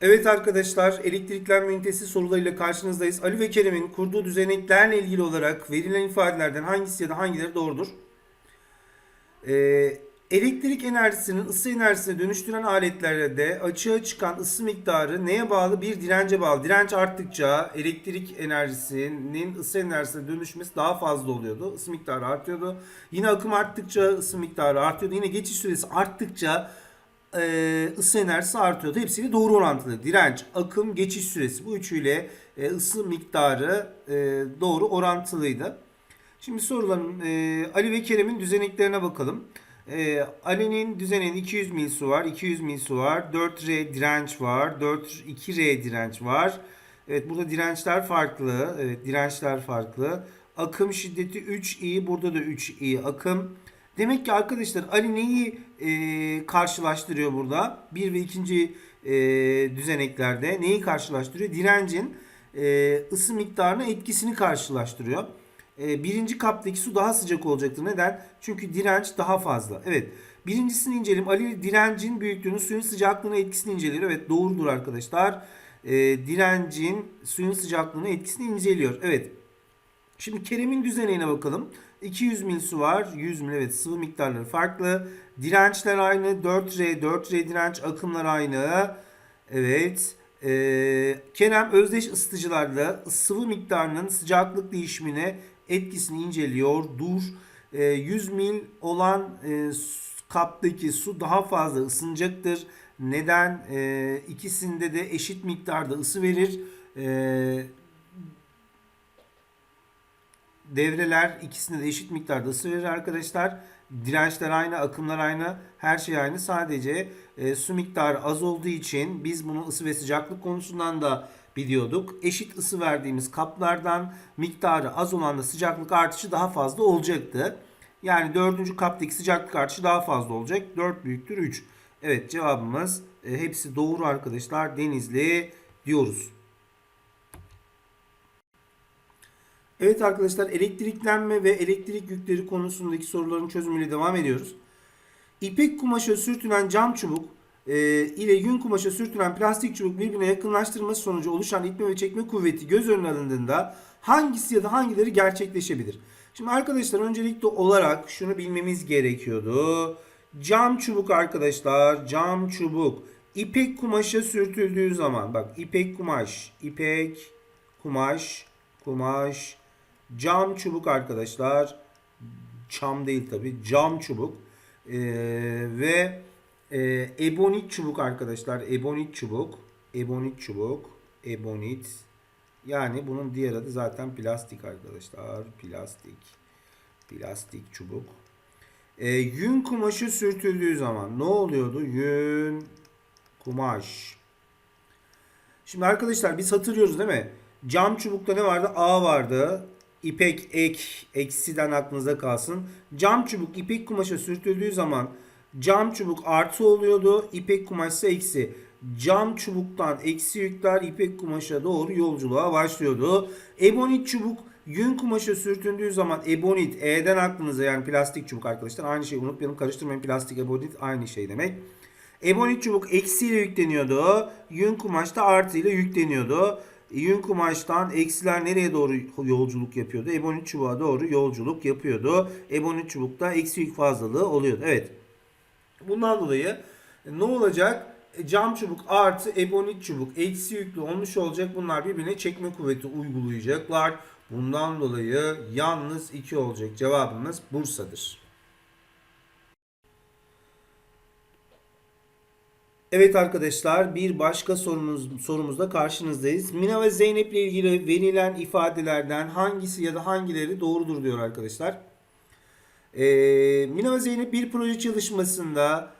Evet arkadaşlar, elektriklenme ünitesi sorularıyla karşınızdayız. Ali ve Kerem'in kurduğu düzeneklerle ilgili olarak verilen ifadelerden hangisi ya da hangileri doğrudur? Ee, elektrik enerjisinin ısı enerjisine dönüştüren aletlerde açığa çıkan ısı miktarı neye bağlı? Bir dirence bağlı. Direnç arttıkça elektrik enerjisinin ısı enerjisine dönüşmesi daha fazla oluyordu. Isı miktarı artıyordu. Yine akım arttıkça ısı miktarı artıyordu. Yine geçiş süresi arttıkça e, ısı enerjisi artıyordu. Hepsiyle doğru orantılı. Direnç, akım, geçiş süresi bu üçüyle e, ısı miktarı e, doğru orantılıydı. Şimdi soruların e, Ali ve Kerem'in düzeneklerine bakalım. E, Ali'nin düzeneğin 200 mil su var, 200 mil su var, 4R direnç var, 4 2R direnç var. Evet burada dirençler farklı. Evet dirençler farklı. Akım şiddeti 3i, burada da 3i akım. Demek ki arkadaşlar Ali neyi e, karşılaştırıyor burada? Bir ve ikinci e, düzeneklerde neyi karşılaştırıyor? Direncin e, ısı miktarına etkisini karşılaştırıyor. E, birinci kaptaki su daha sıcak olacaktır. Neden? Çünkü direnç daha fazla. Evet. Birincisini inceleyelim. Ali direncin büyüklüğünü, suyun sıcaklığına etkisini inceliyor. Evet doğrudur arkadaşlar. E, direncin suyun sıcaklığına etkisini inceliyor. Evet. Şimdi Kerem'in düzenine bakalım. 200 mil su var. 100 mil evet sıvı miktarları farklı. Dirençler aynı. 4R, 4R direnç akımlar aynı. Evet. Ee, Kerem özdeş ısıtıcılarla sıvı miktarının sıcaklık değişimine etkisini inceliyor. Dur. Ee, 100 mil olan e, kaptaki su daha fazla ısınacaktır. Neden? Ee, ikisinde de eşit miktarda ısı verir. Ee, devreler ikisinde de eşit miktarda ısı verir arkadaşlar. Dirençler aynı, akımlar aynı, her şey aynı. Sadece e, su miktarı az olduğu için biz bunu ısı ve sıcaklık konusundan da biliyorduk. Eşit ısı verdiğimiz kaplardan miktarı az olan da sıcaklık artışı daha fazla olacaktı. Yani dördüncü kaptaki sıcaklık artışı daha fazla olacak. 4 büyüktür 3. Evet cevabımız e, hepsi doğru arkadaşlar. Denizli diyoruz. Evet arkadaşlar elektriklenme ve elektrik yükleri konusundaki soruların çözümüyle devam ediyoruz. İpek kumaşa sürtünen cam çubuk e, ile yün kumaşa sürtünen plastik çubuk birbirine yakınlaştırması sonucu oluşan itme ve çekme kuvveti göz önüne alındığında hangisi ya da hangileri gerçekleşebilir? Şimdi arkadaşlar öncelikli olarak şunu bilmemiz gerekiyordu. Cam çubuk arkadaşlar cam çubuk ipek kumaşa sürtüldüğü zaman bak ipek kumaş ipek kumaş kumaş Cam çubuk arkadaşlar. Çam değil tabi. Cam çubuk. Ee, ve e, ebonit çubuk arkadaşlar. Ebonit çubuk. Ebonit çubuk. Ebonit. Yani bunun diğer adı zaten plastik arkadaşlar. Plastik. Plastik çubuk. Ee, yün kumaşı sürtüldüğü zaman ne oluyordu? Yün kumaş. Şimdi arkadaşlar biz hatırlıyoruz değil mi? Cam çubukta ne vardı? A vardı ipek ek eksiden aklınızda kalsın. Cam çubuk ipek kumaşa sürtüldüğü zaman cam çubuk artı oluyordu. ipek kumaşsa eksi. Cam çubuktan eksi yükler ipek kumaşa doğru yolculuğa başlıyordu. Ebonit çubuk yün kumaşa sürtündüğü zaman ebonit E'den aklınıza yani plastik çubuk arkadaşlar aynı şeyi unutmayalım karıştırmayın plastik ebonit aynı şey demek. Ebonit çubuk eksiyle yükleniyordu. Yün kumaşta artı ile yükleniyordu. Yün kumaştan eksiler nereye doğru yolculuk yapıyordu? Ebonit çubuğa doğru yolculuk yapıyordu. Ebonit çubukta eksi yük fazlalığı oluyordu. Evet. Bundan dolayı ne olacak? E, cam çubuk artı ebonit çubuk eksi yüklü olmuş olacak. Bunlar birbirine çekme kuvveti uygulayacaklar. Bundan dolayı yalnız 2 olacak. Cevabımız Bursa'dır. Evet arkadaşlar bir başka sorumuz sorumuzda karşınızdayız. Mina ve Zeynep ile ilgili verilen ifadelerden hangisi ya da hangileri doğrudur diyor arkadaşlar. Ee, Mina ve Zeynep bir proje çalışmasında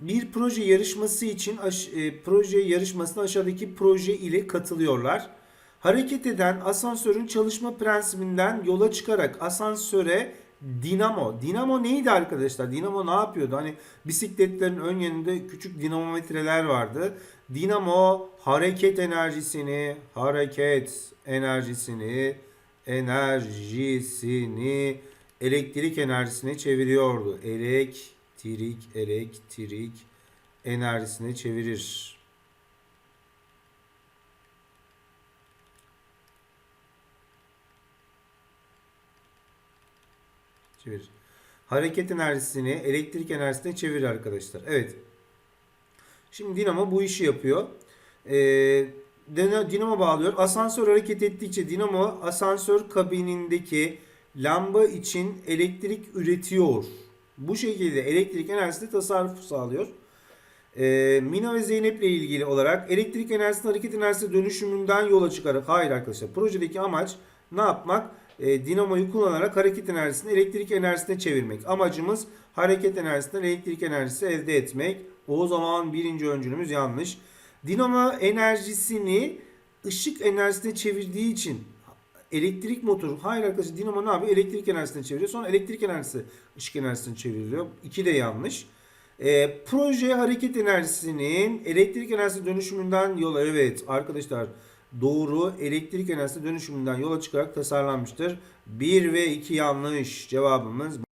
bir proje yarışması için aş, e, proje yarışmasına aşağıdaki proje ile katılıyorlar. Hareket eden asansörün çalışma prensibinden yola çıkarak asansöre Dinamo. Dinamo neydi arkadaşlar? Dinamo ne yapıyordu? Hani bisikletlerin ön yanında küçük dinamometreler vardı. Dinamo hareket enerjisini, hareket enerjisini, enerjisini elektrik enerjisine çeviriyordu. Elektrik, elektrik enerjisine çevirir. Çevir. Hareket enerjisini elektrik enerjisine çevir arkadaşlar. Evet. Şimdi dinamo bu işi yapıyor. Ee, dina- dinamo bağlıyor. Asansör hareket ettikçe dinamo asansör kabinindeki lamba için elektrik üretiyor. Bu şekilde elektrik enerjisi tasarruf sağlıyor. Ee, Mina ve Zeynep'le ilgili olarak elektrik enerjisinin hareket enerjisi dönüşümünden yola çıkarak hayır arkadaşlar projedeki amaç ne yapmak? Ee, dinamoyu kullanarak hareket enerjisini elektrik enerjisine çevirmek. Amacımız hareket enerjisinden elektrik enerjisi elde etmek. O zaman birinci öncülümüz yanlış. Dinamo enerjisini ışık enerjisine çevirdiği için elektrik motoru hayır arkadaşlar dinamo ne yapıyor? Elektrik enerjisine çeviriyor. Sonra elektrik enerjisi ışık enerjisine çeviriyor. İki de yanlış. E, proje hareket enerjisinin elektrik enerjisi dönüşümünden yola evet arkadaşlar doğru elektrik enerjisi dönüşümünden yola çıkarak tasarlanmıştır. 1 ve 2 yanlış cevabımız